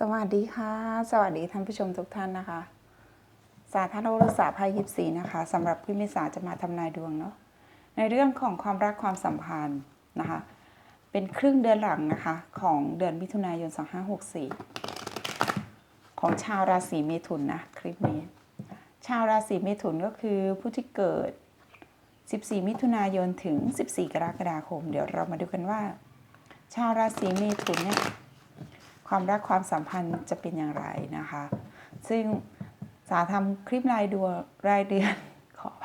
สวัสดีค่ะ สวัสดีท่านผู้ชมทุกท่านนะคะสาธารณรักษาภัยยิบสีนะคะสำหรับพี่มิสาจะมาทำนายดวงเนาะในเรื่องของความรักความสัมพันธ์นะคะ เป็นครึ่งเดือนหลังนะคะ ของเดือนมิถุนายน 2564 ของชาวราศีเมถุนนะคลิปนี้ ชาวราศีเมถุนก็คือผู้ที่เกิด 14 มิถุนายนถึง 14 กรกฎาคม เดี๋ยวเรามาดูกันว่า ชาวราศีเมถุนเนี่ย ความรักความสัมพันธ์จะเป็นอย่างไรนะคะ ซึ่งสาทำคลิปรายดวงรายเดือนขอไป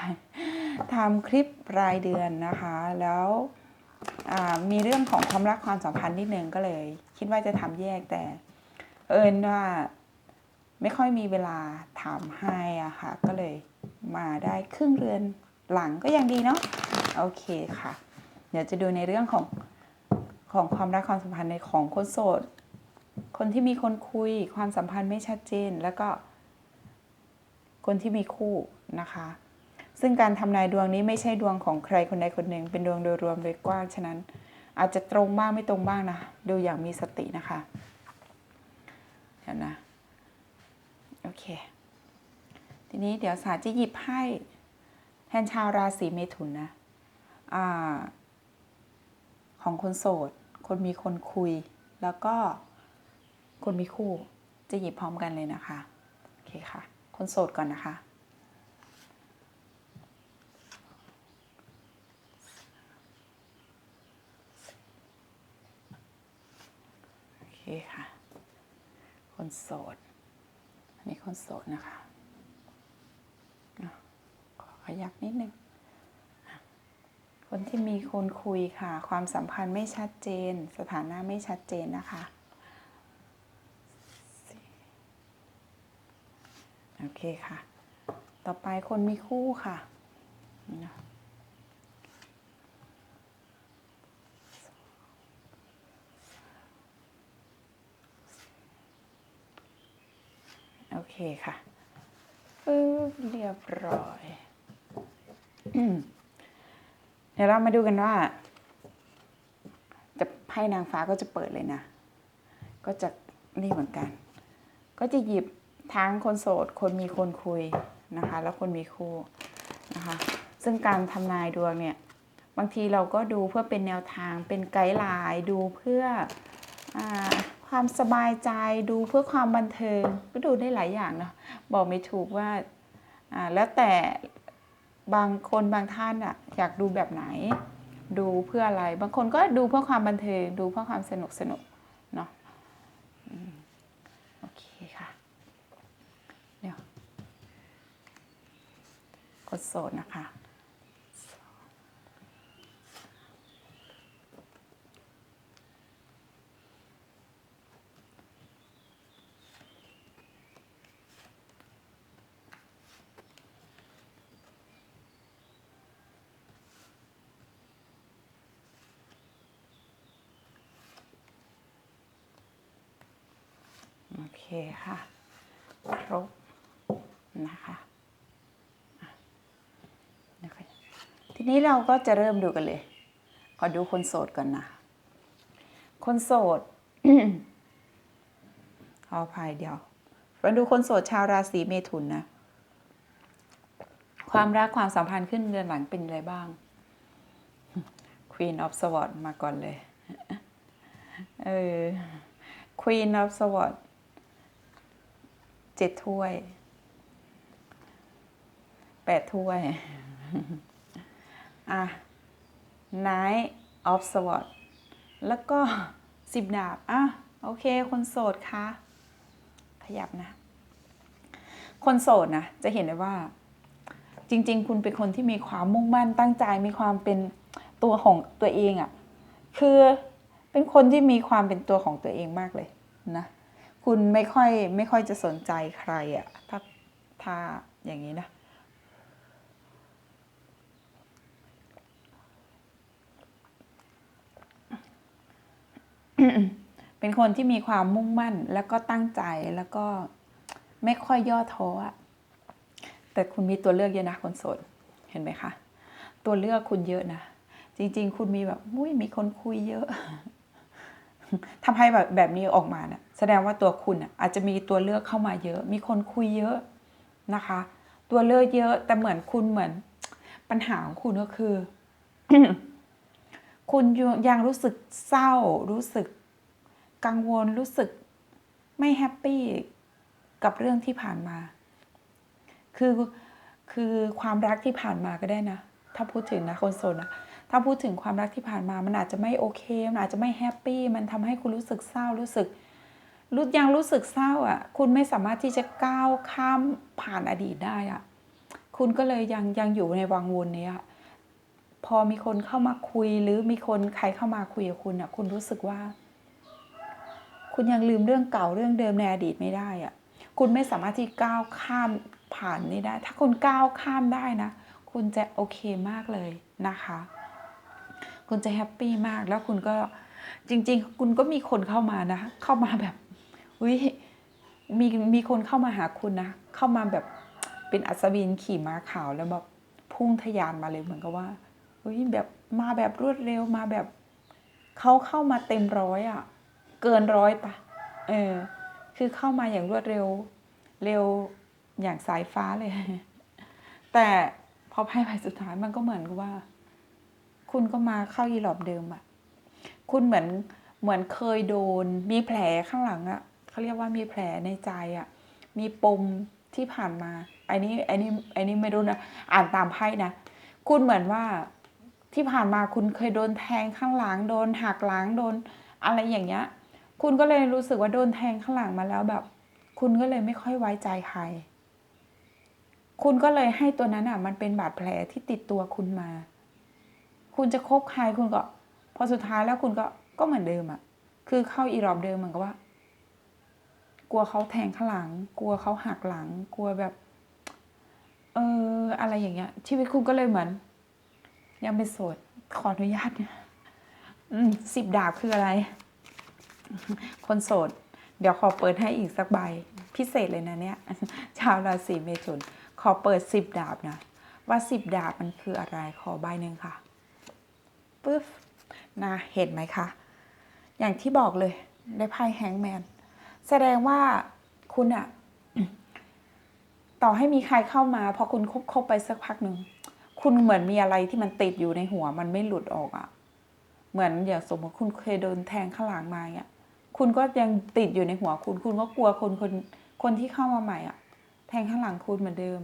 ทำคลิปรายเดือนนะคะ แล้วมีเรื่องของความรักความสัมพันธ์นิดนึงก็เลย คิดว่าจะทำแยกแต่ เอิญว่าไม่ค่อยมีเวลาทำให้อะค่ะ ก็เลยมาได้ครึ่งเรือนหลังก็ยังดีเนาะโอเคค่ะ เดี๋ยวจะดูในเรื่องของของความรักความสัมพันธ์ในของคนโสด คนที่มีคนคุยความสัมพันธ์ไม่ชัดเจน แล้วก็ คนที่มีคู่นะคะ ซึ่งการทำนายดวงนี้ไม่ใช่ดวงของใครคนใดคนหนึ่ง เป็นดวงโดยรวมโดยกว้างฉะนั้น อาจจะตรงบ้างไม่ตรงบ้างนะดูอย่างมีสตินะคะเดี๋ยวนะโอเค ทีนี้เดี๋ยวสาจะหยิบให้แทนชาวราศีเมถุนนะอ่าของคนโสด คนมีคนคุย แล้วก็ คนมีคู่จะหยิบพร้อมกันเลยนะคะ โอเคค่ะ คนโสดก่อนนะคะ โอเคค่ะ คนโสด อันนี้คนโสดนะคะขอขยับนิดนึง คนที่มีคนคุยค่ะ ความสัมพันธ์ไม่ชัดเจน สถานะไม่ชัดเจนนะคะ โอเคค่ะ ต่อไปคนมีคู่ค่ะ โอเคค่ะปึ๊บเรียบร้อย เดี๋ยวเรามาดูกันว่า จะไพ่นางฟ้าก็จะเปิดเลยนะ ก็จะนี่เหมือนกัน ก็จะหยิบ ทั้งคนโสด คนมีคนคุยนะคะ แล้วคนมีคู่นะคะ ซึ่งการทำนายดวงเนี่ย บางทีเราก็ดูเพื่อเป็นแนวทาง เป็นไกด์ไลน์ ดูเพื่ออความสบายใจ ดูเพื่อความบันเทิง ก็ดูได้หลายอย่างเนาะ บอกไม่ถูกว่าอ่าแล้วแต่บางคนบางท่านอะอยากดูแบบไหน ดูเพื่ออะไร บางคนก็ดูเพื่อความบันเทิง ดูเพื่อความสนุกสนุกเนาะ โอเคค่ะ เดี๋ยว กดโสดนะคะ โอเคค่ะ ครบนะคะอะนะคะที นี้เราก็จะเริ่มดูกันเลย ขอดูคนโสดก่อนนะ คนโสดขออภัยเดียวมาดูคนโสดชาวราศีเมถุนนะ ความรักความสัมพันธ์ขึ้นเดือนหลังเป็นอะไรบ้าง Queen of Swords มาก่อนเลย เออ Queen of Swords เจ็ดถ้วย แปดถ้วย อะ Knight of Swords แล้วก็สิบดาบ อะ โอเค คนโสดคะ ขยับนะ คนโสดนะ จะเห็นได้ว่า จริง ๆ คุณเป็นคนที่มีความมุ่งมั่นตั้งใจ มีความเป็นตัวของตัวเองอะ่ะ คือเป็นคนที่มีความเป็นตัวของตัวเองมากเลยนะ คุณไม่ค่อยไม่ค่อยจะสนใจใครอะถ้าถ้าอย่างนี้นะ เป็นคนที่มีความมุ่งมั่นแล้วก็ตั้งใจแล้วก็ไม่ค่อยย่อท้ออะแต่คุณมีตัวเลือกเยอะนะคนโสดเห็นไหมคะ ตัวเลือกคุณเยอะนะ จริง ๆ คุณมีแบบมุ้ยมีคนคุยเยอะทำให้แบบแบบนี้ออกมาเนะ่ะแสดงว่าตัวคุณอะอาจจะมีตัวเลือกเข้ามาเยอะ มีคนคุยเยอะนะคะ ตัวเลือกเยอะ แต่เหมือนคุณเหมือน ปัญหาของคุณก็คือ คุณยังรู้สึกเศร้า รู้สึกกังวลรู้สึกไม่แฮปปี้กับเรื่องที่ผ่านมา คือคือความรักที่ผ่านมาก็ได้นะ ถ้าพูดถึงนะคนโสดนะถ้าพูดถึงความรักที่ผ่านมา มันอาจจะไม่โอเค มันอาจจะไม่แฮปปี้ มันทำให้คุณรู้สึกเศร้า รู้สึกรู้ยังรู้สึกเศร้าอะ คุณไม่สามารถที่จะก้าวข้ามผ่านอดีตได้อะ คุณก็เลยยังยังอยู่ในวังวนนี้อะ พอมีคนเข้ามาคุยหรือมีคนใครเข้ามาคุยกับคุณอะ คุณรู้สึกว่า คุณยังลืมเรื่องเก่าเรื่องเดิมในอดีตไม่ได้อะ คุณไม่สามารถที่ก้าวข้ามผ่านนี้ได้ ถ้าคุณก้าวข้ามได้นะ คุณจะโอเคมากเลยนะคะ คุณจะแฮปปี้มากแล้วคุณก็จริง ๆ คุณก็มีคนเข้ามานะ เข้ามาแบบอุ้ยมีมีคนเข้ามาหาคุณนะ เข้ามาแบบเป็นอัศวินขี่ม้าขาวแล้วแบบพุ่งทะยานมาเลยเหมือนกับว่า อุ้ยแบบมาแบบรวดเร็วมาแบบเขาเข้ามาเต็มร้อยอะ่ะ เกินร้อยปะเออ คือเข้ามาอย่างรวดเร็ว เร็วอย่างสายฟ้าเลย แต่พอไพ่ใบสุดท้ายมันก็เหมือนกับว่า คุณก็มาเข้าอีหลอบเดิมอะคุณเหมือนเหมือนเคยโดน มีแผลข้างหลังอะเขาเรียกว่ามีแผลในใจอะมีปมที่ผ่านมาอันนี้อันนี้อันนี้ไม่รู้นะ อ่านตามไพ่นะ คุณเหมือนว่า ที่ผ่านมาคุณเคยโดนแทงข้างหลังโดนหักหลังโดนอะไรอย่างเงี้ย คุณก็เลยรู้สึกว่าโดนแทงข้างหลังมาแล้วแบบ คุณก็เลยไม่ค่อยไว้ใจใคร คุณก็เลยให้ตัวนั้นอะ มันเป็นบาดแผลที่ติดตัวคุณมา คุณจะคบใครคุณก็ พอสุดท้ายแล้วคุณก็ก็เหมือนเดิมอะ คือเข้าอีรอบเดิมเหมือนกับว่า กลัวเขาแทงข้างหลัง กลัวเขาหักหลัง กลัวแบบ เอออะไรอย่างเงี้ย ชีวิตคุณก็เลยเหมือน ยังเป็นโสด ขออนุญาตเนี่ยสิบดาบคืออะไร คนโสด เดี๋ยวขอเปิดให้อีกสักใบ พิเศษเลยนะเนี่ย ชาวราศีเมถุน ขอเปิดสิบดาบนะ ว่าสิบดาบมันคืออะไร ขอใบหนึ่งค่ะปึ๊บนะเห็นไหมคะ อย่างที่บอกเลย ได้ไพ่แฮงแมน แสดงว่าคุณอะต่อให้มีใครเข้ามา พอคุณคบคบไปสักพักหนึ่ง คุณเหมือนมีอะไรที่มันติดอยู่ในหัวมันไม่หลุดออกอะเหมือนอย่างสมมติคุณเคยโดนแทงข้างหลังมาเนี่ยคุณก็ยังติดอยู่ในหัวคุณ คุณก็กลัวคนคนคนที่เข้ามาใหม่อะ แทงข้างหลังคุณเหมือนเดิม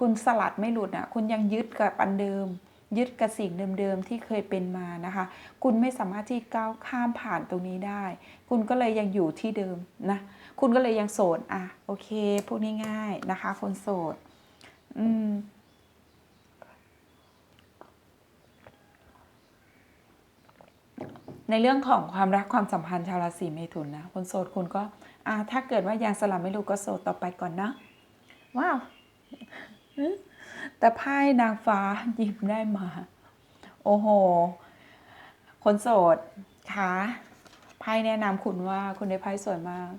คุณสลัดไม่หลุดอะ คุณยังยึดกับอันเดิม ยึดกับสิ่งเดิมๆที่เคยเป็นมานะคะ คุณไม่สามารถที่ก้าวข้ามผ่านตรงนี้ได้ คุณก็เลยยังอยู่ที่เดิมนะ คุณก็เลยยังโสดอะ โอเคพูดง่ายๆนะคะ คนโสด อืม ในเรื่องของความรักความสัมพันธ์ชาวราศีเมถุนนะคนโสดคุณก็อ่าถ้าเกิดว่ายังสลับไม่รู้ก็โสดต่อไปก่อนนะ ว้าวแต่ไพ่นางฟ้าหยิบได้มา โอ้โห คนโสดคะไพ่แนะนำคุณว่าคุณได้ไพ่สวยมาก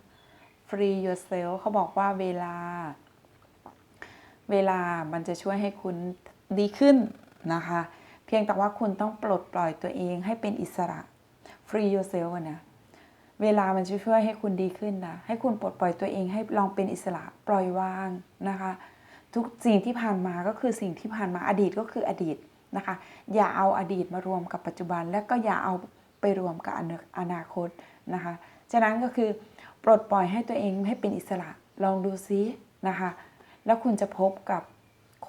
free yourself เขาบอกว่าเวลา เวลามันจะช่วยให้คุณดีขึ้นนะคะ เพียงแต่ว่าคุณต้องปลดปล่อยตัวเองให้เป็นอิสระ free yourself นะเวลามันจะช่วยให้คุณดีขึ้นนะให้คุณปลดปล่อยตัวเองให้ลองเป็นอิสระปล่อยวางนะคะ ทุกสิ่งที่ผ่านมาก็คือสิ่งที่ผ่านมาอดีตก็คืออดีตนะคะ อย่าเอาอดีตมารวมกับปัจจุบัน และก็อย่าเอาไปรวมกับอนาคตนะคะฉะนั้นก็คือปลดปล่อยให้ตัวเองให้เป็นอิสระลองดูซินะคะ แล้วคุณจะพบกับ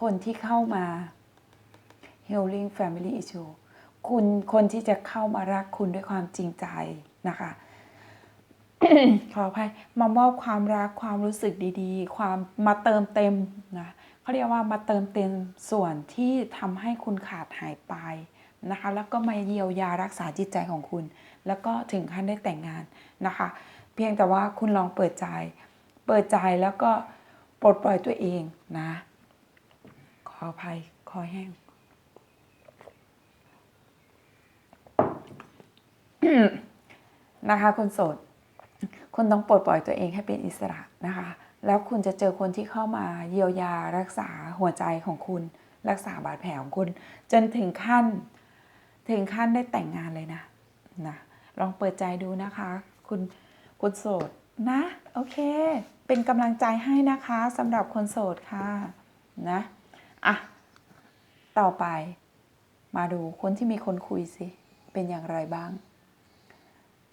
คนที่เข้ามา healing family issue คุณคนที่จะเข้ามารักคุณด้วยความจริงใจนะคะขออภัยมามอบความรักความรู้สึกดีๆ ความมาเติมเต็มนะเขาเรียกว่ามาเติมเต็มส่วนที่ทำให้คุณขาดหายไปนะคะ แล้วก็มาเยียวยารักษาจิตใจของคุณ แล้วก็ถึงขั้นได้แต่งงานนะคะ เพียงแต่ว่าคุณลองเปิดใจ เปิดใจแล้วก็ปลดปล่อยตัวเองนะ ขออภัยคอแห้ง นะคะคนโสดคุณต้องปลดปล่อยตัวเองให้เป็นอิสระนะคะ แล้วคุณจะเจอคนที่เข้ามาเยียวยารักษาหัวใจของคุณ รักษาบาดแผลของคุณ จนถึงขั้น ถึงขั้นได้แต่งงานเลยนะนะลองเปิดใจดูนะคะ คุณคุณโสดนะ โอเค เป็นกำลังใจให้นะคะสำหรับคนโสดค่ะนะอะต่อไป มาดูคนที่มีคนคุยสิ เป็นอย่างไรบ้าง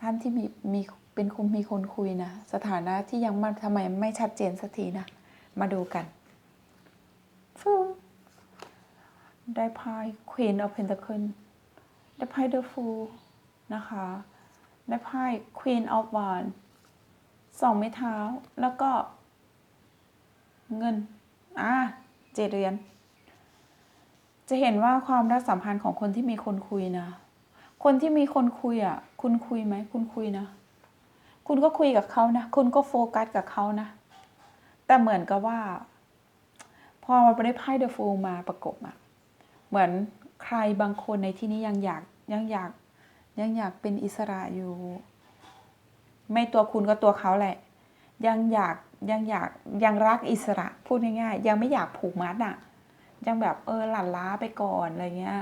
ท่านที่มีมีเป็นคนมีคนคุยนะสถานะที่ยังมันทำไมไม่ชัดเจนสักทีนะ มาดูกันฟูได้ไพ่ Queen of Pentacle ได้ไพ่ The Fool นะคะ ได้ไพ่ Queen of Wands สองไม้เท้าแล้วก็ เงิน อ่าเจ็ดเหรียญจะเห็นว่าความรักสัมพันธ์ของคนที่มีคนคุยนะ คนที่มีคนคุยอะ คุณคุยไหม คุณคุยนะ คุณก็คุยกับเขานะ คุณก็โฟกัสกับเขานะ แต่เหมือนกับว่า พอมาได้ไพ่เดอะฟูลมาประกบอะ เหมือนใครบางคนในที่นี้ยังอยากยังอยาก ยังอยากเป็นอิสระอยู่ ไม่ตัวคุณก็ตัวเขาแหละ ยังอยากยังอยากยังรักอิสระพูดง่ายๆยังไม่อยากผูกมัดอะ ยังแบบเออหลั่นล้าไปก่อนอะไรเงี้ย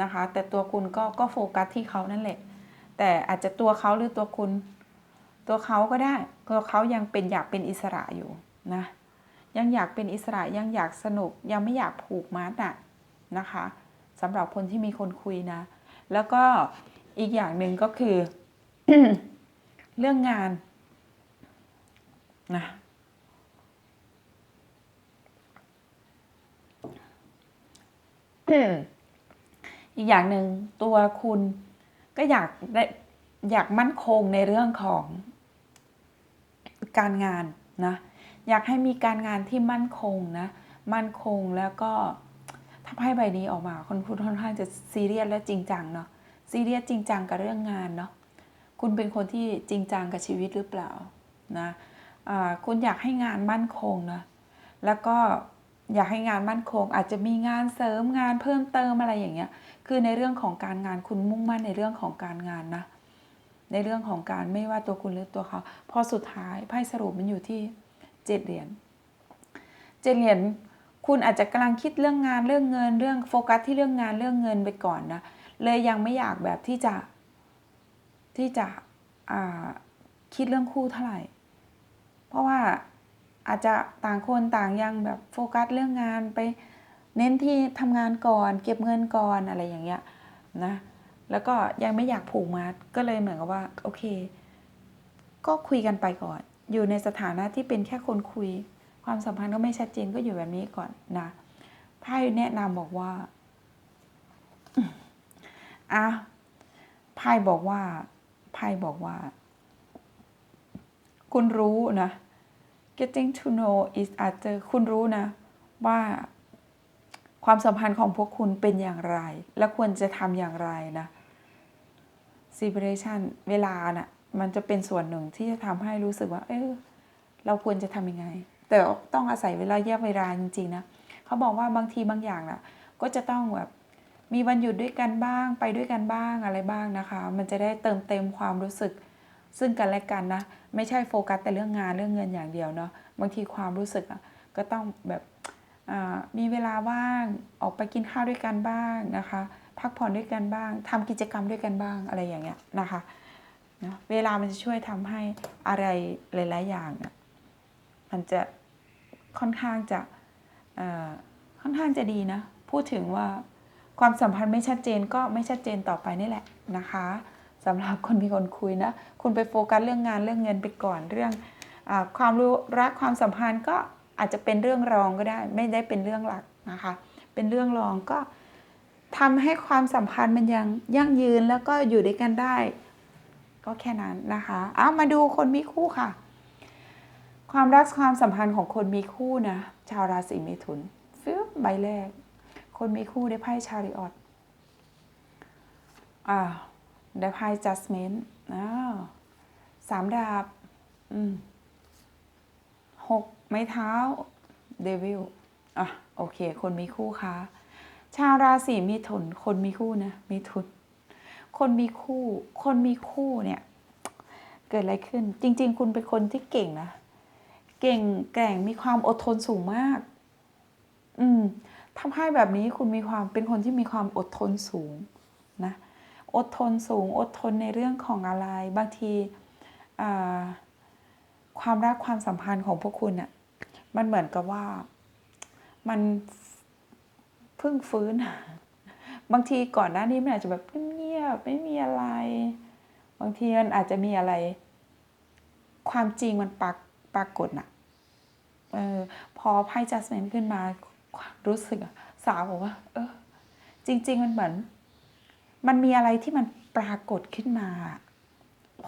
นะคะ แต่ตัวคุณก็ก็โฟกัสที่เขานั่นแหละ แต่อาจจะตัวเขาหรือตัวคุณ ตัวเขาก็ได้ตัวเขายังเป็นอยากเป็นอิสระอยู่นะยังอยากเป็นอิสระยังอยากสนุกยังไม่อยากผูกมัดอะนะคะสำหรับคนที่มีคนคุยนะ แล้วก็อีกอย่างหนึ่งก็คือ เรื่องงานนะ อีกอย่างหนึ่งตัวคุณก็อยากได้อยากมั่นคงในเรื่องของการงานนะอยากให้มีการงานที่มั่นคงนะ มั่นคงแล้วก็ถ้าไพ่ใบนี้ออกมาคนคุณค่อนข้างจะซีเรียสและจริงจังเนาะซีเรียสจริงจังกับเรื่องงานเนาะคุณเป็นคนที่จริงจังกับชีวิตหรือเปล่านะอ่าคุณอยากให้งานมั่นคงนะแล้วก็ อยากให้งานมั่นคง อาจจะมีงานเสริมงานเพิ่มเติมอะไรอย่างเงี้ย คือในเรื่องของการงานคุณมุ่งมั่นในเรื่องของการงานนะ ในเรื่องของการไม่ว่าตัวคุณหรือตัวเขา พอสุดท้ายไพ่สรุปมันอยู่ที่เจ็ดเหรียญเจ็ดเหรียญคุณอาจจะกำลังคิดเรื่องงานเรื่องเงินเรื่องโฟกัสที่เรื่องงานเรื่องเงินไปก่อนนะ เลยยังไม่อยากแบบที่จะที่จะคิดเรื่องคู่เท่าไหร่ เพราะว่า อาจจะต่างคนต่างยังแบบโฟกัสเรื่องงานไปเน้นที่ทำงานก่อน เก็บเงินก่อนอะไรอย่างเงี้ยนะแล้วก็ยังไม่อยากผูกมัดก็เลยเหมือนกับว่าโอเค ก็คุยกันไปก่อน อยู่ในสถานะที่เป็นแค่คนคุย ความสัมพันธ์ก็ไม่ชัดเจนก็อยู่แบบนี้ก่อนนะไพ่แนะนำบอกว่าอะไพ่บอกว่าไพ่บอกว่า คุณรู้นะ getting to know is other คุณรู้นะ ว่าความสัมพันธ์ของพวกคุณเป็นอย่างไร และควรจะทำอย่างไรนะ separation เวลานะ่ะมันจะเป็นส่วนหนึ่งที่จะทำให้รู้สึกว่า เออเราควรจะทำยังไง แต่ต้องอาศัยเวลาแยกเวลาจริงๆนะเขาบอกว่าบางทีบางอย่างนะ่ะ ก็จะต้องแบบมีวันหยุดด้วยกันบ้าง ไปด้วยกันบ้างอะไรบ้างนะคะ มันจะได้เติมเต็มความรู้สึก ซึ่งกันและกันนะ ไม่ใช่โฟกัสแต่เรื่องงานเรื่องเงินอย่างเดียวเนาะบางทีความรู้สึกอะก็ต้องแบบมีเวลาว่างออกไปกินข้าวด้วยกันบ้างนะคะ พักผ่อนด้วยกันบ้างทำกิจกรรมด้วยกันบ้างอะไรอย่างเงี้ยนะคะนะเวลามันจะช่วยทำให้อะไรหลาย ๆ อย่างเนี่ยมันจะค่อนข้างจะค่อนข้างจะดีนะ พูดถึงว่าความสัมพันธ์ไม่ชัดเจนก็ไม่ชัดเจนต่อไปนี่แหละนะคะ สำหรับคนมีคนคุยนะ คุณไปโฟกัสเรื่องงานเรื่องเงินไปก่อนเรื่องอความรู้รักความสัมพันธ์ก็อาจจะเป็นเรื่องรองก็ได้ ไม่ได้เป็นเรื่องหลักนะคะ เป็นเรื่องรองก็ทำให้ความสัมพันธ์มันยังยั่งยืนแล้วก็อยู่ด้วยกันได้ ก็แค่นั้นนะคะเอามาดูคนมีคู่ค่ะ ความรักความสัมพันธ์ของคนมีคู่นะ ชาวราศีเมถุนฟิวใบแรก คนมีคู่ได้ไพ่ชาริออตอ่า ได้ไพ่ judgment อ้าวสามดาบหกไม้เท้าเดวิลอะโอเค คนมีคู่ค่ะชาวราศีมีถุน คนมีคู่นะมีทุน คนมีคู่ คนมีคู่เนี่ย เกิดอะไรขึ้น จริง ๆ คุณเป็นคนที่เก่งนะ เก่งแกร่งมีความอดทนสูงมาก อืมทำให้แบบนี้คุณมีความเป็นคนที่มีความอดทนสูงนะ อดทนสูง อดทนในเรื่องของอะไร บางทีความรักความสัมพันธ์ของพวกคุณอะมันเหมือนกับว่ามันเพิ่งฟื้น บางทีก่อนหน้านี้มันอาจจะแบบเงียบไม่มีอะไร บางทีมันอาจจะมีอะไร ความจริงมันปรากปรากฏน่ะเออพอไพ่ judgment ขึ้นมารู้สึกสาวบอกว่า เออ จริง ๆ มันเหมือน มันมีอะไรที่มันปรากฏขึ้นมา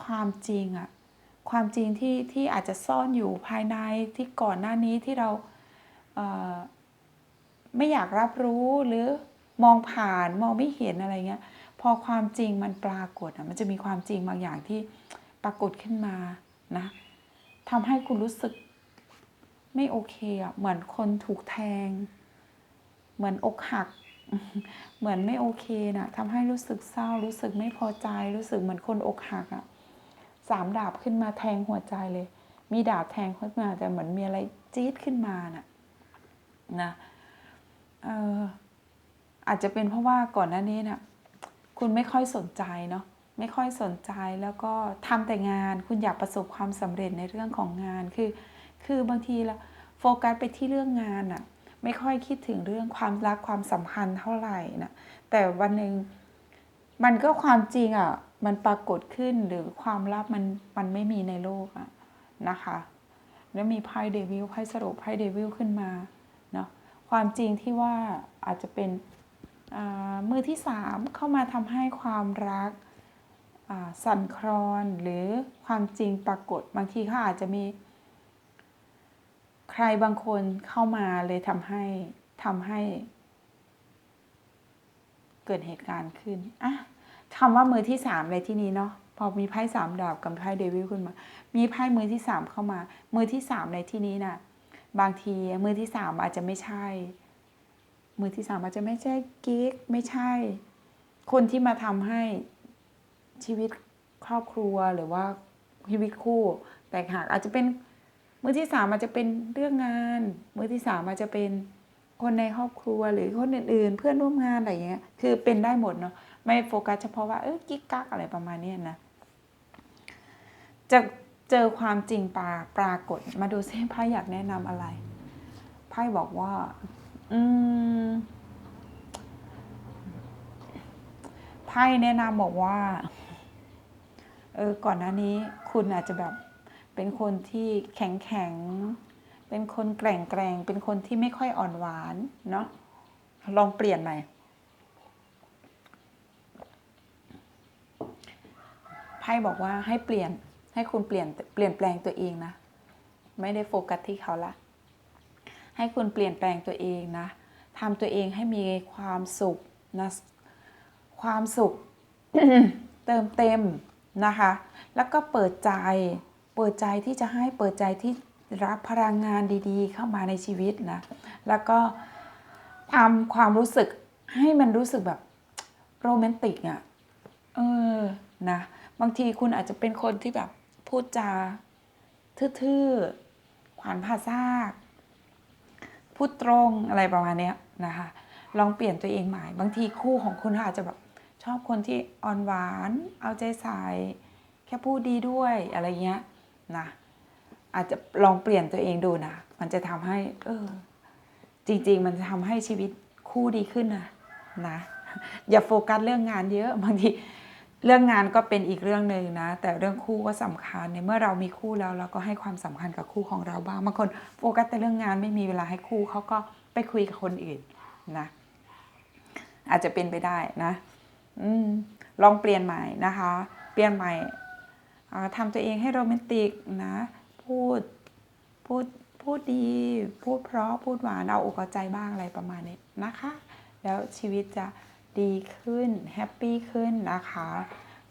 ความจริงอะความจริงที่ที่อาจจะซ่อนอยู่ภายในที่ก่อนหน้านี้ที่เราเไม่อยากรับรู้หรือมองผ่านมองไม่เห็นอะไรเงี้ยพอความจริงมันปรากฏอะมันจะมีความจริงบางอย่างที่ปรากฏขึ้นมานะทำให้คุณรู้สึกไม่โอเคอะเหมือนคนถูกแทง เหมือนอกหัก เหมือนไม่โอเคน่ะทำให้รู้สึกเศร้า รู้สึกไม่พอใจ รู้สึกเหมือนคนอกหักอะสามดาบขึ้นมาแทงหัวใจเลย มีดาบแทงขึ้นมาแต่เหมือนมีอะไรจี๊ดขึ้นมาน่ะนะเอออาจจะเป็นเพราะว่าก่อนหน้านี้น่ะคุณไม่ค่อยสนใจเนาะไม่ค่อยสนใจแล้วก็ทำแต่งาน คุณอยากประสบความสำเร็จในเรื่องของงานคือ คือบางทีละโฟกัสไปที่เรื่องงานอะ ไม่ค่อยคิดถึงเรื่องความรักความสัมพันธ์เท่าไหร่นะแต่วันหนึ่งมันก็ความจริงอะมันปรากฏขึ้นหรือความลับมันมันไม่มีในโลกอะนะคะ แล้วมีไพ่เดวิลไพ่สรุปไพ่เดวิลขึ้นมาเนาะความจริงที่ว่าอาจจะเป็นอ่ามือที่สามเข้ามาทำให้ความรักอ่าสั่นคลอนหรือความจริงปรากฏบางทีเขาอาจจะมี ใครบางคนเข้ามาเลยทำให้ทำให้ เกิดเหตุการณ์ขึ้นอะคำว่ามือที่สามในที่นี้เนาะพอมีไพ่สามดาบกับไพ่เดวิลขึ้นมา มีไพ่มือที่สามเข้ามา มือที่สามในที่นี้น่ะ บางทีมือที่สามอาจจะไม่ใช่ มือที่สามอาจจะไม่ใช่กิ๊กไม่ใช่ คนที่มาทำให้ชีวิตครอบครัวหรือว่าชีวิตคู่ แตกหักอาจจะเป็น มือที่สามอาจจะเป็นเรื่องงาน มือที่สามอาจจะเป็นคนในครอบครัวหรือคนอื่นๆ เพื่อนร่วมงานอะไรอย่างเงี้ย คือเป็นได้หมดเนาะ ไม่โฟกัสเฉพาะว่าเออกิ๊กกักอะไรประมาณนี้นะ จะเจอความจริงปาปรากฏ มาดูซิไพ่อยากแนะนำอะไร ไพ่บอกว่า อืม ไพ่แนะนำบอกว่า เออ ก่อนหน้านี้คุณอาจจะแบบ เป็นคนที่แข็งแข็ง เป็นคนแกร่งแกร่ง เป็นคนที่ไม่ค่อยอ่อนหวานเนาะ ลองเปลี่ยนใหม่ ไพ่บอกว่าให้เปลี่ยน ให้คุณเปลี่ยนเปลี่ยนแปลงตัวเองนะ ไม่ได้โฟกัสที่เขาละ ให้คุณเปลี่ยนแปลงตัวเองนะทำตัวเองให้มีความสุขนะความสุขเติมเต็มนะคะ แล้วก็เปิดใจ เปิดใจที่จะให้เปิดใจที่รับพลังงานดีๆ เข้ามาในชีวิตนะ แล้วก็ทำความรู้สึกให้มันรู้สึกแบบโรแมนติกอะ่ะ เออ นะ บางทีคุณอาจจะเป็นคนที่แบบพูดจาทื่อๆ ขวานผ่าซาก พูดตรงอะไรประมาณนี้นะคะ ลองเปลี่ยนตัวเองใหม่ บางทีคู่ของคุณอาจจะแบบชอบคนที่อ่อนหวาน เอาใจใส่แค่พูดดีด้วยอะไรเงี้ย นะอาจจะลองเปลี่ยนตัวเองดูนะ มันจะทำให้ เออ จริง ๆ มันจะทำให้ชีวิตคู่ดีขึ้นนะนะอย่าโฟกัสเรื่องงานเยอะบางทีเรื่องงานก็เป็นอีกเรื่องหนึ่งนะ แต่เรื่องคู่ก็สำคัญในเมื่อเรามีคู่แล้วเราก็ให้ความสำคัญกับคู่ของเราบ้างบางคนโฟกัสแต่เรื่องงานไม่มีเวลาให้คู่เขาก็ไปคุยกับคนอื่นนะ อาจจะเป็นไปได้นะ อืมลองเปลี่ยนใหม่นะคะ เปลี่ยนใหม่ ทำตัวเองให้โรแมนติกนะ พูด พูด พูดดี พูดเพราะ พูดหวาน เอาอกเอาใจบ้างอะไรประมาณนี้นะคะ แล้วชีวิตจะดีขึ้น แฮปปี้ขึ้นนะคะ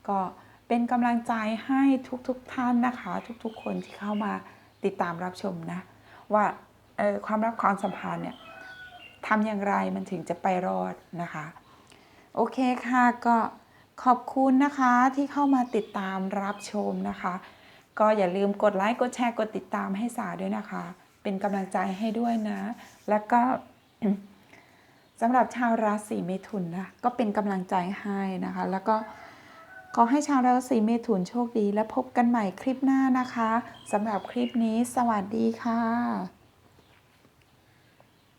ก็เป็นกำลังใจให้ทุกๆทท่านนะคะ ทุกๆ คนที่เข้ามาติดตามรับชมนะ ว่าออความรักความสัมพันธ์เนี่ยทำอย่างไรมันถึงจะไปรอดนะคะ โอเคค่ะก็ ขอบคุณนะคะที่เข้ามาติดตามรับชมนะคะ ก็อย่าลืมกดไลค์กดแชร์กดติดตามให้สาด้วยนะคะ เป็นกำลังใจให้ด้วยนะ แล้วก็สำหรับชาวราศีเมถุนนะก็เป็นกำลังใจให้นะคะ แล้วก็ขอให้ชาวราศีเมถุนโชคดีและพบกันใหม่คลิปหน้านะคะสำหรับคลิปนี้สวัสดีค่ะ